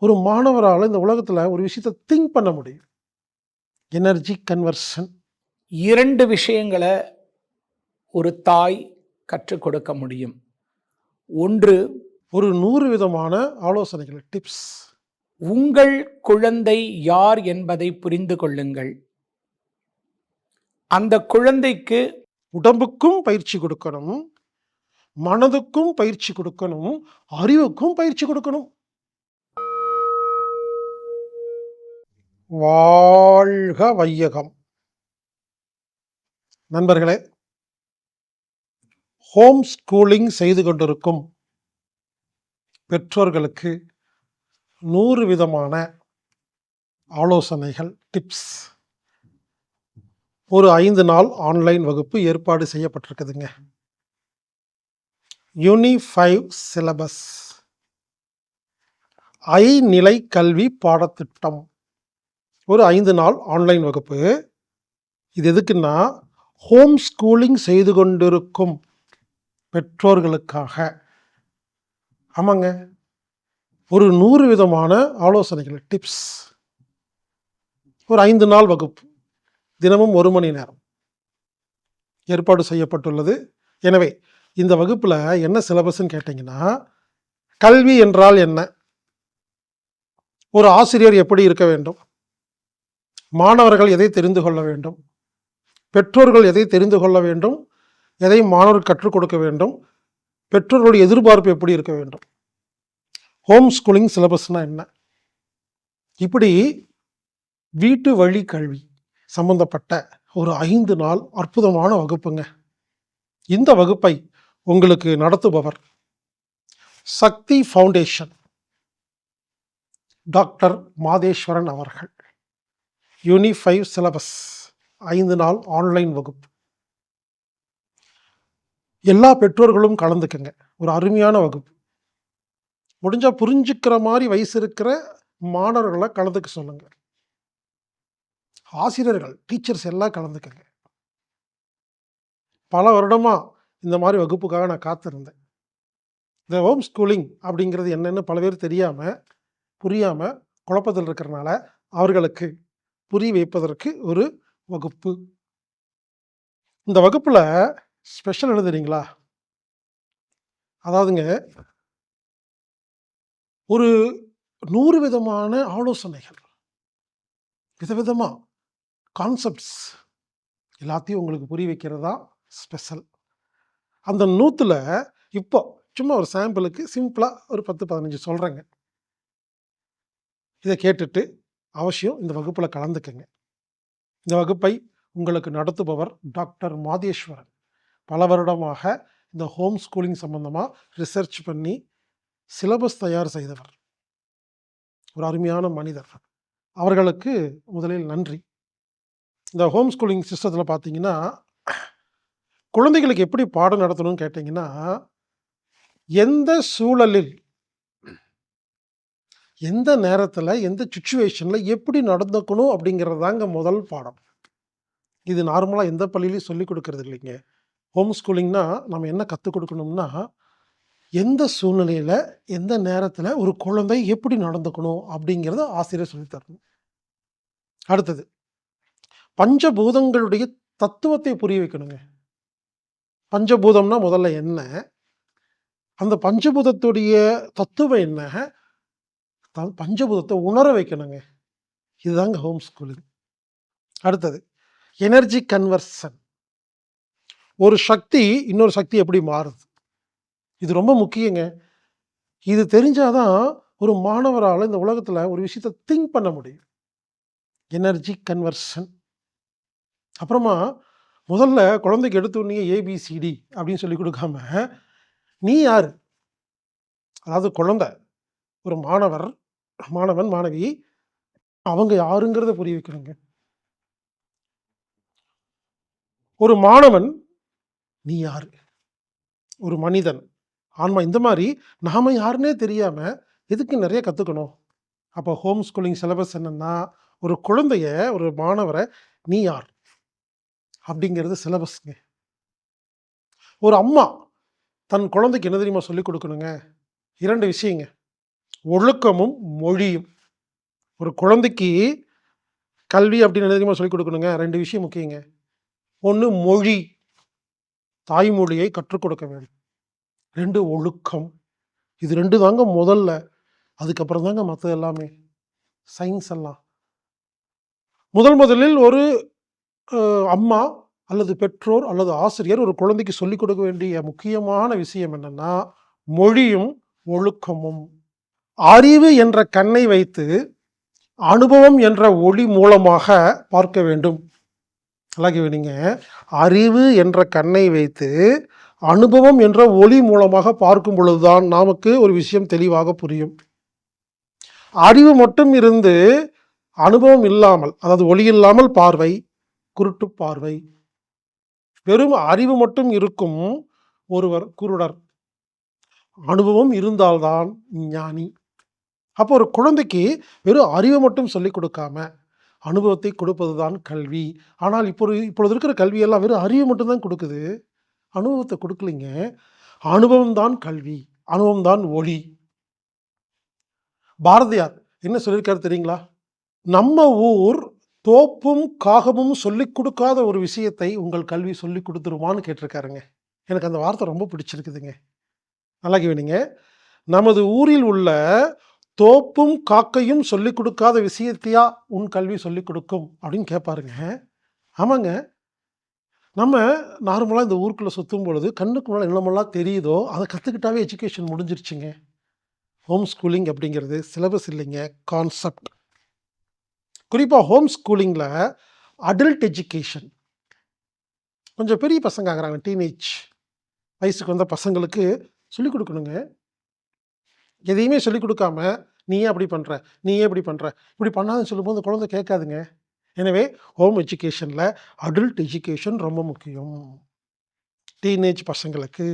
ஒரு மாணவரால் இந்த உலகத்தில் ஒரு விஷயத்தை திங்க் பண்ண முடியும். எனர்ஜி கன்வர்ஷன் இரண்டு விஷயங்களை ஒரு தாய் கற்றுக் கொடுக்க முடியும். ஒன்று ஒரு நூறு விதமான ஆலோசனைகள் டிப்ஸ் உங்கள் குழந்தை யார் என்பதை புரிந்து கொள்ளுங்கள். அந்த குழந்தைக்கு உடம்புக்கும் பயிற்சி கொடுக்கணும் மனதுக்கும் பயிற்சி கொடுக்கணும் அறிவுக்கும் பயிற்சி கொடுக்கணும். வாழ்க வையகம். நண்பர்களே ஹோம் ஸ்கூலிங் செய்து கொண்டிருக்கும் பெற்றோர்களுக்கு நூறு விதமான ஆலோசனைகள் டிப்ஸ் ஒரு ஐந்து நாள் ஆன்லைன் வகுப்பு ஏற்பாடு செய்யப்பட்டிருக்குதுங்க. யூனிஃபைவ் சிலபஸ் ஐநிலை கல்வி பாடத்திட்டம். ஒரு ஐந்து நாள் ஆன்லைன் வகுப்பு. இது எதுக்குன்னா ஹோம் ஸ்கூலிங் செய்து கொண்டிருக்கும் பெற்றோர்களுக்காக. ஆமாங்க. ஒரு நூறு விதமான ஆலோசனைகள் டிப்ஸ். ஒரு ஐந்து நாள் வகுப்பு. தினமும் ஒரு மணி நேரம். ஏற்பாடு செய்யப்பட்டுள்ளது. எனவே இந்த வகுப்பில் என்ன சிலபஸ்ன்னு கேட்டிங்கன்னா கல்வி என்றால் என்ன? ஒரு ஆசிரியர் எப்படி இருக்க வேண்டும்? மாணவர்கள் எதை தெரிந்து கொள்ள வேண்டும்? பெற்றோர்கள் எதை தெரிந்து கொள்ள வேண்டும்? எதை மாணவர்கள் கற்றுக் கொடுக்க வேண்டும்? பெற்றோர்களுடைய எதிர்பார்ப்பு எப்படி இருக்க வேண்டும்? ஹோம் ஸ்கூலிங் சிலபஸ்னால் என்ன? இப்படி வீட்டு வழி கல்வி சம்பந்தப்பட்ட ஒரு ஐந்து நாள் அற்புதமான வகுப்புங்க. இந்த வகுப்பை உங்களுக்கு நடத்துபவர் சக்தி ஃபவுண்டேஷன். டாக்டர் மாதேஸ்வரன் அவர்கள். யூனிஃபைவ் சிலபஸ் ஐந்து நாள் ஆன்லைன் வகுப்பு. எல்லா பெற்றோர்களும் கலந்துக்கங்க. ஒரு அருமையான வகுப்பு. முடிஞ்சால் புரிஞ்சுக்கிற மாதிரி வயசு இருக்கிற மாணவர்களை கலந்துக்க சொல்லுங்க. ஆசிரியர்கள் டீச்சர்ஸ் எல்லாம் கலந்துக்கங்க. பல வருடமா இந்த மாதிரி வகுப்புக்காக நான் காத்திருந்தேன். இந்த ஹோம் ஸ்கூலிங் அப்படிங்கிறது என்னென்னு பல பேர் தெரியாமல் புரியாமல் குழப்பத்தில் இருக்கிறனால அவர்களுக்கு புரிய வைப்பதற்கு ஒரு வகுப்பு. இந்த வகுப்பில் ஸ்பெஷல் எழுதுறீங்களா? அதாவதுங்க ஒரு நூறு விதமான ஆலோசனைகள். விதவிதமாக கான்செப்ட்ஸ் எல்லாத்தையும் உங்களுக்கு புரிய வைக்கிறதா ஸ்பெஷல் அந்த நூற்றுல இப்போ சும்மா ஒரு சாம்பிளுக்கு சிம்பிளாக ஒரு பத்து பதினஞ்சு சொல்கிறேங்க இதை கேட்டுட்டு அவசியம் இந்த வகுப்பில் கலந்துக்கங்க. இந்த வகுப்பை உங்களுக்கு நடத்துபவர் டாக்டர் மாதேஸ்வரன். பல வருடமாக இந்த ஹோம் ஸ்கூலிங் சம்பந்தமாக ரிசர்ச் பண்ணி சிலபஸ் தயார் செய்தவர். ஒரு அருமையான மனிதர். அவர்களுக்கு முதலில் நன்றி. இந்த ஹோம் ஸ்கூலிங் சிஸ்டத்தில் பார்த்தீங்கன்னா குழந்தைகளுக்கு எப்படி பாடம் நடத்தணும்னு கேட்டிங்கன்னா எந்த சூழலில் எந்த நேரத்தில் எந்த சுச்சுவேஷனில் எப்படி நடந்துக்கணும் அப்படிங்கிறது தாங்க முதல் பாடம். இது நார்மலாக எந்த பள்ளியிலையும் சொல்லிக் கொடுக்கறது இல்லைங்க. ஹோம் ஸ்கூலிங்னா நம்ம என்ன கற்றுக் கொடுக்கணும்னா எந்த சூழ்நிலையில் எந்த நேரத்தில் ஒரு குழந்தை எப்படி நடந்துக்கணும் அப்படிங்கிறத ஆசிரியர் சொல்லித் தரணும். அடுத்தது பஞ்சபூதங்களுடைய தத்துவத்தை புரிய வைக்கணுங்க. பஞ்சபூதம்னா முதல்ல என்ன? அந்த பஞ்சபூதத்துடைய தத்துவம் என்ன? அதாவது பஞ்சபூதத்தை உணர வைக்கணுங்க. இதுதாங்க ஹோம் ஸ்கூலிங் அடுத்தது எனர்ஜி கன்வர்சன் ஒரு சக்தி இன்னொரு சக்தி எப்படி மாறுது? இது ரொம்ப முக்கியங்க. இது தெரிஞ்சாதான் ஒரு மாணவரால் இந்த உலகத்தில் ஒரு விஷயத்தை திங்க் பண்ண முடியும். எனர்ஜி கன்வர்ஷன் அப்புறமா முதல்ல குழந்தைக்கு எடுத்தோடனே ஏபிசிடி அப்படின்னு சொல்லி கொடுக்காம நீ யார்? அதாவது குழந்தை ஒரு மாணவர் மாணவன் மாணவி அவங்க யாருங்கிறத புரிய வைக்கணுங்க. ஒரு மாணவன் நீ யாரு? ஒரு மனிதன். ஆன்மா இந்த மாதிரி நாம யாருன்னே தெரியாம எதுக்கு நிறைய கத்துக்கணும்? அப்போ ஹோம் ஸ்கூலிங் சிலபஸ் என்னன்னா ஒரு குழந்தைய ஒரு மாணவரை நீ யார்? அப்படிங்கிறது சிலபஸ்ங்க ஒரு அம்மா தன் குழந்தைக்கு என்ன தெரியுமா சொல்லிக் கொடுக்கணுங்க? இரண்டு விஷயங்க. ஒழுக்கமும் மொழியும். ஒரு குழந்தைக்கு கல்வி அப்படின்னு என்ன தெரியுமா சொல்லிக் கொடுக்கணுங்க. ரெண்டு விஷயம் முக்கியங்க. ஒன்று மொழி. தாய்மொழியை கற்றுக் கொடுக்க வேண்டும். ரெண்டு ஒழுக்கம். இது ரெண்டு தாங்க முதல்ல. அதுக்கப்புறம் தாங்க மற்றது எல்லாமே. சயின்ஸ் எல்லாம். முதல் முதலில் ஒரு அம்மா அல்லது பெற்றோர் அல்லது ஆசிரியர் ஒரு குழந்தைக்கு சொல்லிக் கொடுக்க வேண்டிய முக்கியமான விஷயம் என்னன்னா மொழியும் ஒழுக்கமும். அறிவு என்ற கண்ணை வைத்து அனுபவம் என்ற ஒளி மூலமாக பார்க்க வேண்டும். அழகிவினிங்க அறிவு என்ற கண்ணை வைத்து அனுபவம் என்ற ஒளி மூலமாக பார்க்கும் பொழுதுதான் நமக்கு ஒரு விஷயம் தெளிவாக புரியும். அறிவு மட்டும் இருந்து அனுபவம் இல்லாமல் அதாவது ஒளி இல்லாமல் பார்வை குருட்டு பார்வை வெறும் அறிவு மட்டும் இருக்கும் ஒருவர் குருடர். அனுபவம் இருந்தால்தான் ஞானி. அப்போ ஒரு குழந்தைக்கு வெறும் அறிவை மட்டும் சொல்லிக் கொடுக்காம அனுபவத்தை கொடுப்பது தான் கல்வி. ஆனால் இப்போ இப்பொழுது இருக்கிற கல்வியெல்லாம் வெறும் அறிவு மட்டும்தான் கொடுக்குது. அனுபவத்தை கொடுக்கலைங்க. அனுபவம் தான் கல்வி. அனுபவம் தான் ஒளி. பாரதியார் என்ன சொல்லியிருக்காரு தெரியுங்களா? நம்ம ஊர் தோப்பும் காகமும் சொல்லிக் கொடுக்காத ஒரு விஷயத்தை உங்கள் கல்வி சொல்லிக் கொடுத்துருமான்னு கேட்டிருக்காருங்க. எனக்கு அந்த வார்த்தை ரொம்ப பிடிச்சிருக்குதுங்க. நல்லா கேவீங்க நமது ஊரில் உள்ள தோப்பும் காக்கையும் சொல்லிக் கொடுக்காத விஷயத்தையா உன் கல்வி சொல்லிக் கொடுக்கும் அப்படின்னு கேட்பாருங்க. ஆமாங்க. நம்ம நார்மலாக இந்த ஊருக்குள்ளே சுற்றும் பொழுது கண்ணுக்கு முன்னால் என்னமெல்லாம் தெரியுதோ அதை கற்றுக்கிட்டாவே எஜுகேஷன் முடிஞ்சிருச்சுங்க. ஹோம் ஸ்கூலிங் அப்படிங்கிறது சிலபஸ் இல்லைங்க கான்செப்ட் குறிப்பாக ஹோம் ஸ்கூலிங்கில் அடல்ட் எஜுகேஷன் கொஞ்சம் பெரிய பசங்க ஆகிறாங்க டீனேஜ் வயசுக்கு வந்த பசங்களுக்கு சொல்லிக் கொடுக்கணுங்க. எதையுமே சொல்லிக் கொடுக்காம நீ ஏன் அப்படி பண்ணுற நீ ஏன் இப்படி பண்ணுற இப்படி பண்ணாதுன்னு சொல்லும்போது குழந்தை கேட்காதுங்க. எனவே ஹோம் எஜுகேஷனில் அடல்ட் எஜுகேஷன் ரொம்ப முக்கியம். டீனேஜ் பசங்களுக்கு.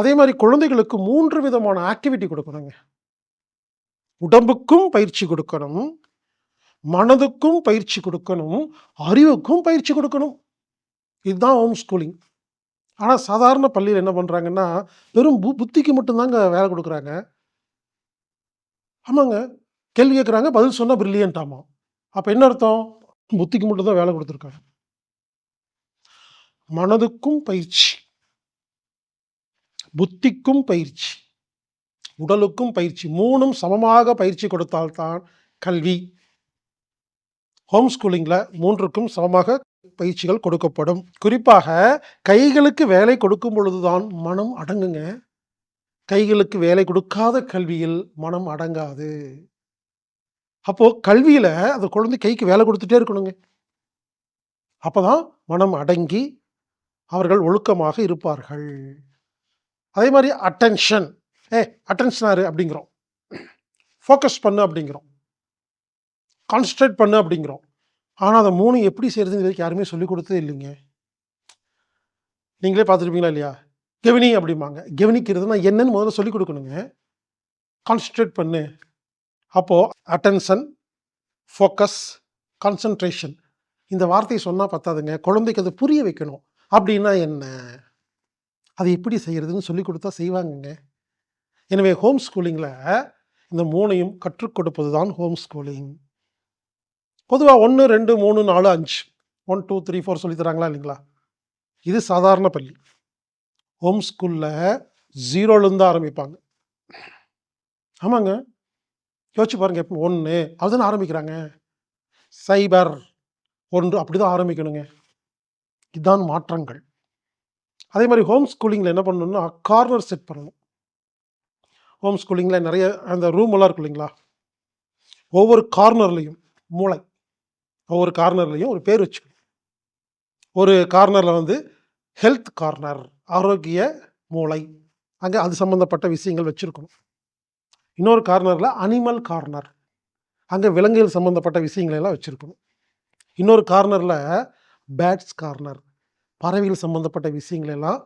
அதே மாதிரி குழந்தைகளுக்கு மூன்று விதமான ஆக்டிவிட்டி கொடுக்கணுங்க. உடம்புக்கும் பயிற்சி கொடுக்கணும். மனதுக்கும் பயிற்சி கொடுக்கணும். அறிவுக்கும் பயிற்சி கொடுக்கணும். இதுதான் ஹோம் ஸ்கூலிங் ஆனால் சாதாரண பள்ளியில் என்ன பண்ணுறாங்கன்னா வெறும் பு புத்திக்கு மட்டும்தாங்க வேலை கொடுக்குறாங்க. ஆமாங்க. கேள்வி கேட்குறாங்க பதில் சொன்னால் பிரில்லியன்டாமாம் அப்போ என்ன அர்த்தம்? புத்திக்கு மட்டும்தான் வேலை கொடுத்துருக்காங்க. மனதுக்கும் பயிற்சி. புத்திக்கும் பயிற்சி. உடலுக்கும் பயிற்சி. மூணும் சமமாக பயிற்சி கொடுத்தால்தான் கல்வி. ஹோம் ஸ்கூலிங்கில் மூன்றுக்கும் சமமாக பயிற்சிகள் கொடுக்கப்படும். குறிப்பாக கைகளுக்கு வேலை கொடுக்கும் பொழுதுதான் மனம் அடங்குங்க. கைகளுக்கு வேலை கொடுக்காத கல்வியில் மனம் அடங்காது. அப்போ கல்வியில அந்த குழந்தை கைக்கு வேலை கொடுத்துட்டே இருக்கணுங்க. அப்பதான் மனம் அடங்கி அவர்கள் ஒழுக்கமாக இருப்பார்கள். அதே மாதிரி அட்டென்ஷன் ஏ அட்டென்ஷனாரு அப்படிங்கிறோம். ஃபோக்கஸ் பண்ணு அப்படிங்கிறோம். கான்சன்ட்ரேட் பண்ணு அப்படிங்கிறோம். ஆனால் அதை மூணு எப்படி செய்யறதுன்னு இது வரைக்கும் யாருமே சொல்லிக் கொடுத்ததே இல்லைங்க. நீங்களே பார்த்துருப்பீங்களா இல்லையா? கெவினி அப்படிம்பாங்க. கெவனிக்கிறதுனா என்னன்னு முதல்ல சொல்லிக் கொடுக்கணுங்க. கான்சன்ட்ரேட் பண்ணு. அப்போது அட்டென்ஷன் ஃபோக்கஸ் கான்சன்ட்ரேஷன் இந்த வார்த்தையை சொன்னால் பத்தாதுங்க. குழந்தைக்கு அதை புரிய வைக்கணும். அப்படின்னா என்ன? அது எப்படி செய்கிறதுன்னு சொல்லி கொடுத்தா செய்வாங்கங்க. எனவே ஹோம் ஸ்கூலிங்கில் இந்த மூணையும் கற்றுக் கொடுப்பது தான் ஹோம் ஸ்கூலிங் பொதுவாக ஒன்று ரெண்டு மூணு நாலு அஞ்சு. ஒன் டூ த்ரீ ஃபோர் சொல்லி தராங்களா இல்லைங்களா? இது சாதாரண பள்ளி. ஹோம் ஸ்கூலில் ஜீரோலேருந்து ஆரம்பிப்பாங்க. ஆமாங்க. யோசிச்சு பாருங்க எப்போ ஒன்று அதுதானே ஆரம்பிக்கிறாங்க. சைபர் ஒன்று அப்படி தான் ஆரம்பிக்கணுங்க. இதுதான் மாற்றங்கள். அதே மாதிரி ஹோம் ஸ்கூலிங்கில் என்ன பண்ணணும்னா கார்னர் செட் பண்ணணும். ஹோம் ஸ்கூலிங்கில் நிறைய அந்த ரூம் எல்லாம் இருக்கும் இல்லைங்களா? ஒவ்வொரு கார்னர்லேயும் மூளை. ஒவ்வொரு கார்னர்லேயும் ஒரு பேர் வச்சுக்கணும். ஒரு கார்னரில் வந்து ஹெல்த் கார்னர் ஆரோக்கிய மூளை. அங்கே அது சம்மந்தப்பட்ட விஷயங்கள் வச்சுருக்கணும் இன்னொரு கார்னரில் அனிமல் கார்னர். அங்கே விலங்குகள் சம்மந்தப்பட்ட விஷயங்கள் எல்லாம் வச்சுருக்கணும் இன்னொரு கார்னரில் பேட்ஸ் கார்னர். பறவைகள் சம்மந்தப்பட்ட விஷயங்கள் எல்லாம்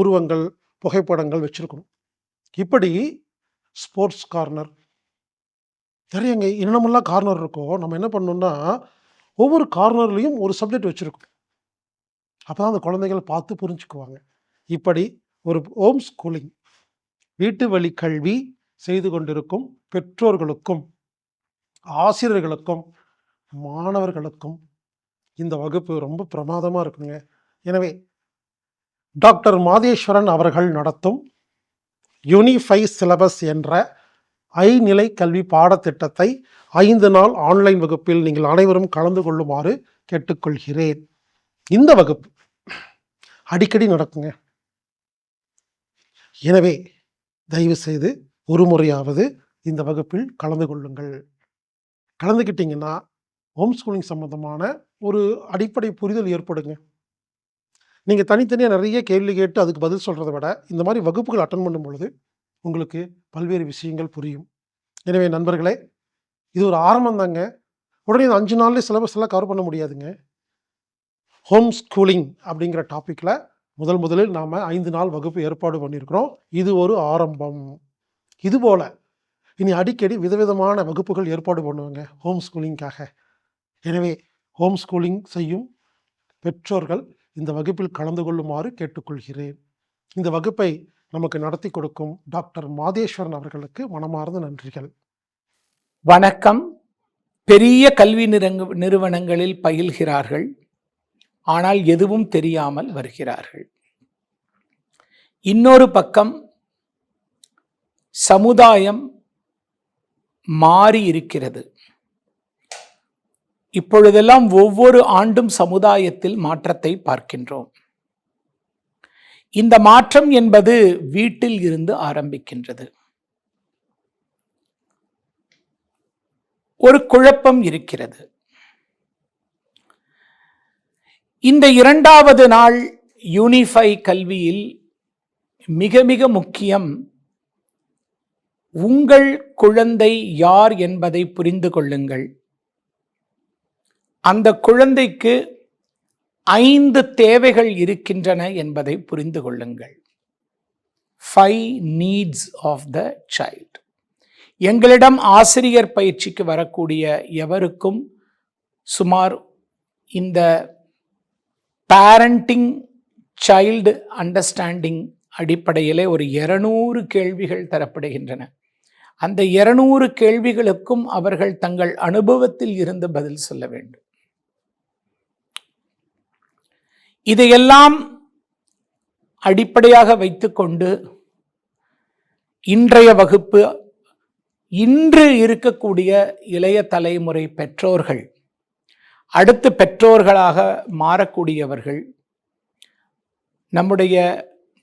உருவங்கள் புகைப்படங்கள் வச்சுருக்கணும் இப்படி ஸ்போர்ட்ஸ் கார்னர். நிறையங்க என்னமெல்லாம் கார்னர் இருக்கோ நம்ம என்ன பண்ணோம்னா ஒவ்வொரு கார்னர்லேயும் ஒரு சப்ஜெக்ட் வச்சுருக்கோம். அப்போ தான் அந்த குழந்தைகள் பார்த்து புரிஞ்சுக்குவாங்க. இப்படி ஒரு ஹோம் ஸ்கூலிங் வீட்டு வழி கல்வி செய்து கொண்டிருக்கும் பெற்றோர்களுக்கும் ஆசிரியர்களுக்கும் மாணவர்களுக்கும் இந்த வகுப்பு ரொம்ப பிரமாதமாக இருக்குங்க. எனவே டாக்டர் மாதேஸ்வரன் அவர்கள் நடத்தும் யூனிஃபை சிலபஸ் என்ற ஐநிலை கல்வி பாடத்திட்டத்தை ஐந்து நாள் ஆன்லைன் வகுப்பில் நீங்கள் அனைவரும் கலந்து கொள்ளுமாறு கேட்டுக்கொள்கிறேன். இந்த வகுப்பு அடிக்கடி நடக்குங்க. எனவே தயவு செய்து ஒரு முறையாவது இந்த வகுப்பில் கலந்து கொள்ளுங்கள். கலந்துக்கிட்டீங்கன்னா ஹோம் ஸ்கூலிங் சம்மந்தமான ஒரு அடிப்படை புரிதல் ஏற்படுங்க. நீங்கள் தனித்தனியாக நிறைய கேள்வி கேட்டு அதுக்கு பதில் சொல்கிறத விட இந்த மாதிரி வகுப்புகள் அட்டன் பண்ணும் பொழுது உங்களுக்கு பல்வேறு விஷயங்கள் புரியும். எனவே நண்பர்களே இது ஒரு ஆரம்பம் தாங்க. உடனே இந்த அஞ்சு நாள்லேயே சிலபஸ் எல்லாம் கவர் பண்ண முடியாதுங்க. ஹோம் ஸ்கூலிங் அப்படிங்கிற டாப்பிக்கில் முதல் முதலில் நாம் ஐந்து நாள் வகுப்பு ஏற்பாடு பண்ணியிருக்கிறோம். இது ஒரு ஆரம்பம். இதுபோல் இனி அடிக்கடி விதவிதமான வகுப்புகள் ஏற்பாடு பண்ணுவாங்க ஹோம் ஸ்கூலிங்காக எனவே ஹோம் ஸ்கூலிங் செய்யும் பெற்றோர்கள் இந்த வகுப்பில் கலந்து கொள்ளுமாறு கேட்டுக்கொள்கிறேன். இந்த வகுப்பை நமக்கு நடத்தி கொடுக்கும் டாக்டர் மாதேஸ்வரன் அவர்களுக்கு மனமார்ந்த நன்றிகள். வணக்கம். பெரிய கல்வி நிறுவனங்களில் பயில்கிறார்கள். ஆனால் எதுவும் தெரியாமல் வருகிறார்கள். இன்னொரு பக்கம் சமுதாயம் மாறி இருக்கிறது. இப்பொழுதெல்லாம் ஒவ்வொரு ஆண்டும் சமுதாயத்தில் மாற்றத்தை பார்க்கின்றோம். இந்த மாற்றம் என்பது வீட்டில் இருந்து ஆரம்பிக்கின்றது. ஒரு குழப்பம் இருக்கிறது. இந்த இரண்டாவது நாள் யூனிஃபை கல்வியில் மிக மிக முக்கியம். உங்கள் குழந்தை யார் என்பதை புரிந்து கொள்ளுங்கள். அந்த குழந்தைக்கு ஐந்து தேவைகள் இருக்கின்றன என்பதை புரிந்து கொள்ளுங்கள். Five needs of the child எங்களிடம் ஆசிரியர் பயிற்சிக்கு வரக்கூடிய எவருக்கும் சுமார் இந்த பேரண்டிங் சைல்டு அண்டர்ஸ்டாண்டிங் அடிப்படையிலே ஒரு இருநூறு கேள்விகள் தரப்படுகின்றன. அந்த இருநூறு கேள்விகளுக்கும் அவர்கள் தங்கள் அனுபவத்தில் இருந்து பதில் சொல்ல வேண்டும். இதையெல்லாம் அடிப்படையாக வைத்துக்கொண்டு இன்றைய வகுப்பு இன்று இருக்கக்கூடிய இளைய தலைமுறை பெற்றோர்கள் அடுத்து பெற்றோர்களாக மாறக்கூடியவர்கள் நம்முடைய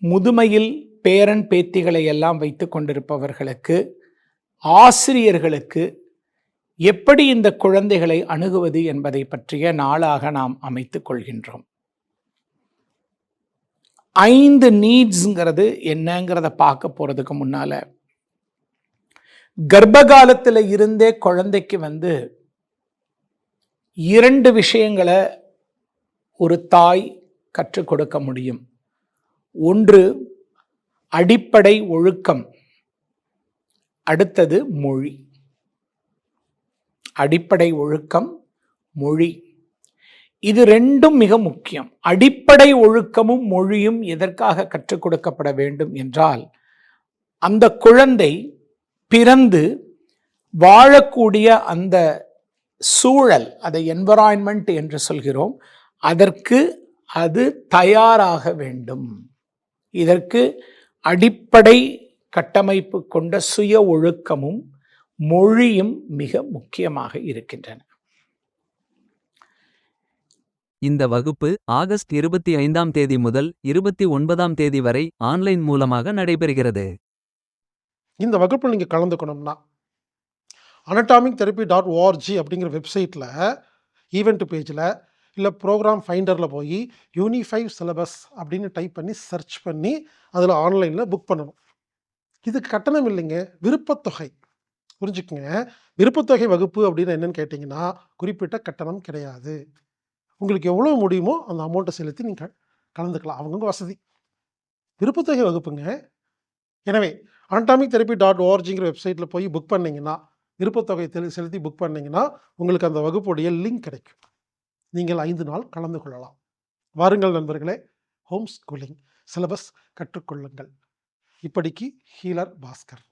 முதுமையில் பேரன் பேத்திகளை எல்லாம் வைத்து கொண்டிருப்பவர்களுக்கு ஆசிரியர்களுக்கு எப்படி இந்த குழந்தைகளை அணுகுவது என்பதை பற்றிய நாளாக நாம் அமைத்துக் கொள்கின்றோம். ஐந்து நீட்ஸுங்கிறது என்னங்கிறத பார்க்க போறதுக்கு முன்னால கர்ப்பகாலத்தில் இருந்தே குழந்தைக்கு வந்து இரண்டு விஷயங்களை ஒரு தாய் கற்றுக் கொடுக்க முடியும். ஒன்று அடிப்படை ஒழுக்கம். அடுத்தது மொழி. அடிப்படை ஒழுக்கம் மொழி. இது ரெண்டும் மிக முக்கியம். அடிப்படை ஒழுக்கமும் மொழியும் எதற்காக கற்றுக் கொடுக்கப்பட வேண்டும் என்றால் அந்த குழந்தை பிறந்து வாழக்கூடிய அந்த சூழல் அதை என்வரான்மெண்ட் என்று சொல்கிறோம். அதற்கு அது தயாராக வேண்டும். இதற்கு அடிப்படை கட்டமைப்பு கொண்ட சுய ஒழுக்கமும் மொழியும் மிக முக்கியமாக இருக்கின்றன. இந்த வகுப்பு ஆகஸ்ட் இருபத்தி ஐந்தாம் தேதி முதல் இருபத்தி ஒன்பதாம் தேதி வரை ஆன்லைன் மூலமாக நடைபெறுகிறது. இந்த வகுப்பில் நீங்கள் கலந்துக்கணும்னா அனட்டாமிக் தெரப்பி டாட் ஓஆர்ஜி அப்படிங்கிற வெப்சைட்டில் ஈவெண்ட் பேஜில் இல்லை ப்ரோக்ராம் ஃபைண்டரில் போய் யூனிஃபைவ் சிலபஸ் அப்படின்னு டைப் பண்ணி சர்ச் பண்ணி அதில் ஆன்லைனில் புக் பண்ணணும். இதுக்கு கட்டணம் இல்லைங்க விருப்பத்தொகை. புரிஞ்சுக்குங்க? விருப்பத்தொகை வகுப்பு அப்படின்னு என்னென்னு கேட்டிங்கன்னா குறிப்பிட்ட கட்டணம் கிடையாது. உங்களுக்கு எவ்வளோ முடியுமோ அந்த அமௌண்ட்டை செலுத்தி நீங்கள் கலந்துக்கலாம். அவங்கவுங்க வசதி. விருப்பத்தொகை வகுப்புங்க. எனவே அனட்டாமிக் தெரப்பி டாட் ஓஆர்ஜிங்கிற வெப்சைட்டில் போய் புக் பண்ணிங்கன்னா விருப்பத்தொகை செலுத்தி புக் பண்ணிங்கன்னா உங்களுக்கு அந்த வகுப்புடைய லிங்க் கிடைக்கும். நீங்கள் ஐந்து நாள் கலந்து கொள்ளலாம். வாருங்கள் நண்பர்களே ஹோம் ஸ்கூலிங் சிலபஸ் கற்றுக்கொள்ளுங்கள் இப்படிக்கு ஹீலர் பாஸ்கர்.